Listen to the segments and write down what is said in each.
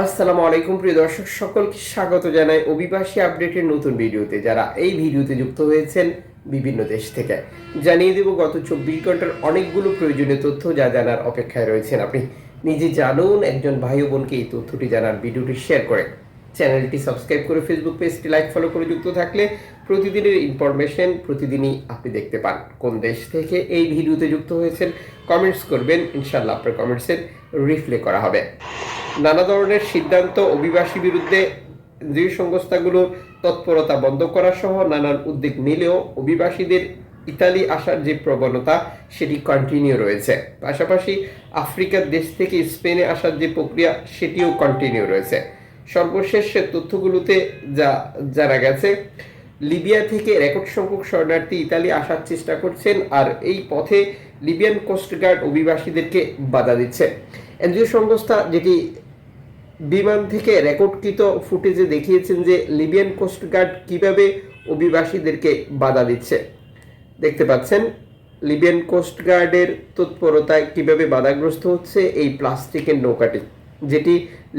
আসসালামু আলাইকুম, প্রিয় দর্শক, সকলকে স্বাগত জানাই অভিবাসী আপডেটের নতুন ভিডিওতে, যারা এই ভিডিওতে যুক্ত হয়েছেন বিভিন্ন দেশ থেকে। জানিয়ে দেব, গত চব্বিশ ঘণ্টার অনেকগুলো প্রয়োজনীয় তথ্য যা জানার অপেক্ষায় রয়েছেন আপনি। নিজে জানুন, একজন ভাই বোনকে এই তথ্যটি জানার ভিডিওটি শেয়ার করে। চ্যানেলটি সাবস্ক্রাইব করে ফেসবুক পেজটি লাইক ফলো করে যুক্ত থাকলে প্রতিদিনের ইনফরমেশন প্রতিদিনই আপনি দেখতে পান। কোন দেশ থেকে এই ভিডিওতে যুক্ত হয়েছেন কমেন্টস করবেন ইনশাল্লাহ আপনার কমেন্টসের রিপ্লে করা হবে। নানা ধরনের সিদ্ধান্ত অভিবাসী বিরুদ্ধে যে সংস্থাগুলোর তৎপরতা বন্ধ করা সহ নানান উদ্যোগ নিলেও অভিবাসীদের ইতালি আসার যে প্রবণতা, সেটি কন্টিনিউ রয়েছে। পাশাপাশি আফ্রিকার দেশ থেকে স্পেনে আসার যে প্রক্রিয়া, সেটিও কন্টিনিউ রয়েছে। সর্বশেষ তথ্যগুলোতে যা জানা গেছে, লিবিয়া থেকে রেকর্ড সংখ্যক শরণার্থী ইতালি আসার চেষ্টা করছেন আর এই পথে লিবিয়ান কোস্টগার্ড অভিবাসীদেরকে বাধা দিচ্ছে। এনজিও সংস্থা যেটি বিমান থেকে রেকর্ডকৃত ফুটেজে দেখিয়েছেন যে লিবিয়ান কোস্টগার্ড কীভাবে অভিবাসীদেরকে বাধা দিচ্ছে। দেখতে পাচ্ছেন, লিবিয়ান কোস্টগার্ডের তৎপরতায় কীভাবে বাধাগ্রস্ত হচ্ছে এই প্লাস্টিকের নৌকাটি, যেটি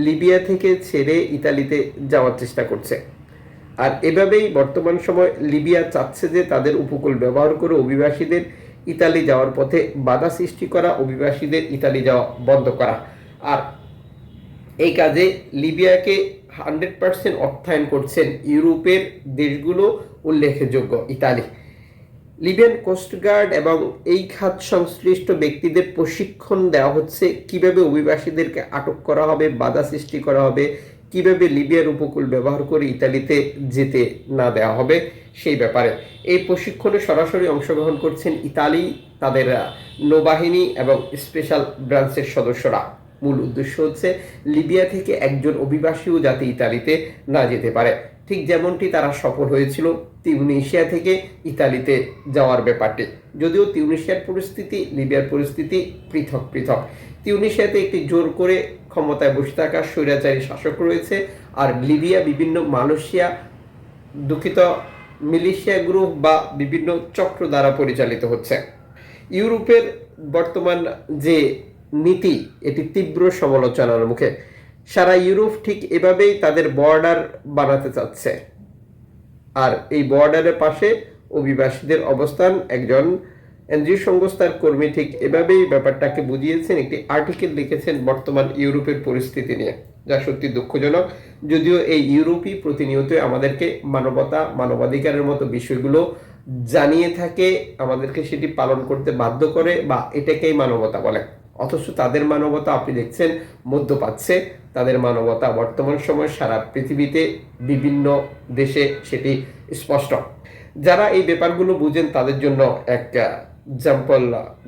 লিবিয়া থেকে ছেড়ে ইতালিতে যাওয়ার চেষ্টা করছে। আর এভাবেই বর্তমান সময় লিবিয়া চাচ্ছে যে তাদের উপকূল ব্যবহার করে অভিবাসীদের ইতালি যাওয়ার পথে বাধা সৃষ্টি করা, অভিবাসীদের ইতালি যাওয়া বন্ধ করা। আর এই কাজে লিবিয়াকে হান্ড্রেড পার্সেন্ট অর্থায়ন করছেন ইউরোপের দেশগুলো উল্লেখযোগ্য, ইতালি। লিবিয়ান কোস্টগার্ড এবং এই খাত সংশ্লিষ্ট ব্যক্তিদের প্রশিক্ষণ দেওয়া হচ্ছে, কীভাবে অভিবাসীদেরকে আটক করা হবে, বাধা সৃষ্টি করা হবে, কীভাবে লিবিয়ার উপকূল ব্যবহার করে ইতালিতে যেতে না দেওয়া হবে, সেই ব্যাপারে। এই প্রশিক্ষণে সরাসরি অংশগ্রহণ করছেন ইতালি, তাদের নৌবাহিনী এবং স্পেশাল ব্রাঞ্চের সদস্যরা। মূল উদ্দেশ্য হচ্ছে লিবিয়া থেকে একজন অভিবাসীও যাতে ইতালিতে না যেতে পারে। ঠিক যেমনটি তারা সফল হয়েছিল তিউনিশিয়া থেকে ইতালিতে যাওয়ার ব্যাপারটি। যদিও তিউনিশিয়ার পরিস্থিতি, লিবিয়ার পরিস্থিতি পৃথক পৃথক। তিউনিশিয়াতে একটি জোর করে ক্ষমতায় বসে থাকা স্বৈরাচারী শাসক রয়েছে আর লিবিয়া বিভিন্ন মালয়েশিয়া, দুঃখিত মিলিশিয়া গ্রুপ বা বিভিন্ন চক্র দ্বারা পরিচালিত হচ্ছে। ইউরোপের বর্তমান যে নীতি, এটি তীব্র সমালোচনার মুখে। সারা ইউরোপ ঠিক এভাবেই তাদের বর্ডার বানাতে চাচ্ছে। আর এই বর্ডারের পাশে অভিবাসীদের অবস্থান, একজন এনজিও সংস্থার কর্মী ঠিক এভাবেই ব্যাপারটাকে বুঝিয়েছেন, একটি আর্টিকেল লিখেছেন বর্তমান ইউরোপের পরিস্থিতি নিয়ে। যা সত্যি দুঃখজনক, যদিও এই ইউরোপই প্রতিনিয়ত আমাদেরকে মানবতা, মানবাধিকারের মতো বিষয়গুলো জানিয়ে থাকে, আমাদেরকে সেটি পালন করতে বাধ্য করে বা এটাকেই মানবতা বলে। অথচ তাদের মানবতা আপনি দেখছেন, মধ্যপ্রাচ্যে তাদের মানবতা বর্তমান সময় সারা পৃথিবীতে বিভিন্ন দেশে সেটি স্পষ্ট। যারা এই ব্যাপারগুলো বুঝেন তাদের জন্য এক এক্সাম্পল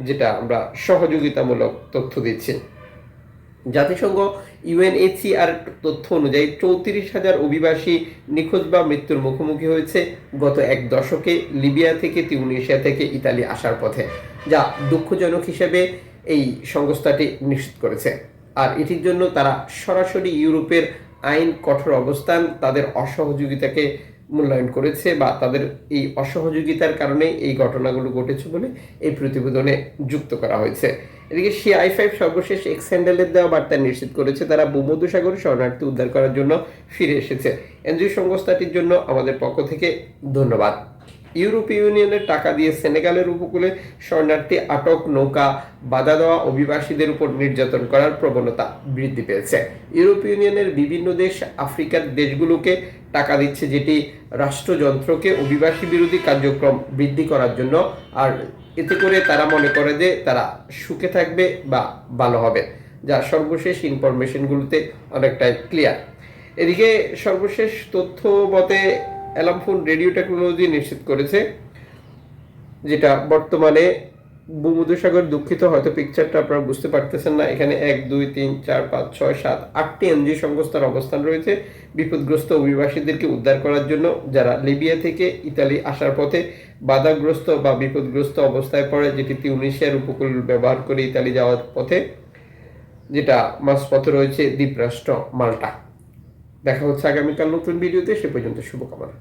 যেটা আমরা সহযোগিতামূলক তথ্য দিচ্ছি। জাতিসংঘ ইউএনএসিআর তথ্য অনুযায়ী চৌত্রিশ হাজার অভিবাসী নিখোঁজ বা মৃত্যুর মুখোমুখি হয়েছে গত এক দশকে লিবিয়া থেকে, তিউনিশিয়া থেকে ইতালি আসার পথে, যা দুঃখজনক হিসেবে এই সংস্থাটি নিশ্চিত করেছে। আর এটির জন্য তারা সরাসরি ইউরোপের আইন কঠোর অবস্থান, তাদের অসহযোগিতাকে মূল্যায়ন করেছে বা তাদের এই অসহযোগিতার কারণে এই ঘটনাগুলো ঘটেছে বলে এই প্রতিবেদনে যুক্ত করা হয়েছে। এদিকে সি আই ফাইভ সর্বশেষ এক্স হ্যান্ডেলের দেওয়া বার্তা নিশ্চিত করেছে, তারা ভূমধ্যসাগরে শরণার্থী উদ্ধার করার জন্য ফিরে এসেছে। এনজিও সংস্থাটির জন্য আমাদের পক্ষ থেকে ধন্যবাদ। ইউরোপীয় ইউনিয়নের টাকা দিয়ে সেনেগালের উপকূলে শরণার্থী আটক নৌকা বাধা দেওয়া অভিবাসীদের উপর নির্যাতন করার প্রবণতা বৃদ্ধি পেয়েছে। ইউরোপীয় ইউনিয়নের বিভিন্ন দেশ আফ্রিকার দেশগুলোকে টাকা দিচ্ছে যেটি রাষ্ট্রযন্ত্রকে অভিবাসী বিরোধী কার্যক্রম বৃদ্ধি করার জন্য, আর এতে করে তারা মনে করে যে তারা সুখে থাকবে বা ভালো হবে, যা সর্বশেষ ইনফরমেশনগুলোতে অনেকটাই ক্লিয়ার এদিকে সর্বশেষ তথ্য মতে অ্যালামফোন রেডিও টেকনোলজি নিশ্চিত করেছে, যেটা বর্তমানে ভূমধ্যসাগর দুঃখিত, হয়তো পিকচারটা আপনারা বুঝতে পারতেছেন না, এখানে এক, দুই, তিন, চার, পাঁচ, ছয়, সাত, আটটি এনজিও সংস্থার অবস্থান রয়েছে, বিপদগ্রস্ত অভিবাসীদেরকে উদ্ধার করার জন্য, যারা লিবিয়া থেকে ইতালি আসার পথে বাধাগ্রস্ত বা বিপদগ্রস্ত অবস্থায় পড়ে, যেটি তিউনিশিয়ার উপকূল ব্যবহার করে ইতালি যাওয়ার পথে, যেটা মাঝপথে রয়েছে দ্বীপরাষ্ট্র মাল্টা। দেখা হচ্ছে আগামীকাল নতুন ভিডিওতে সে পর্যন্ত শুভকামনা।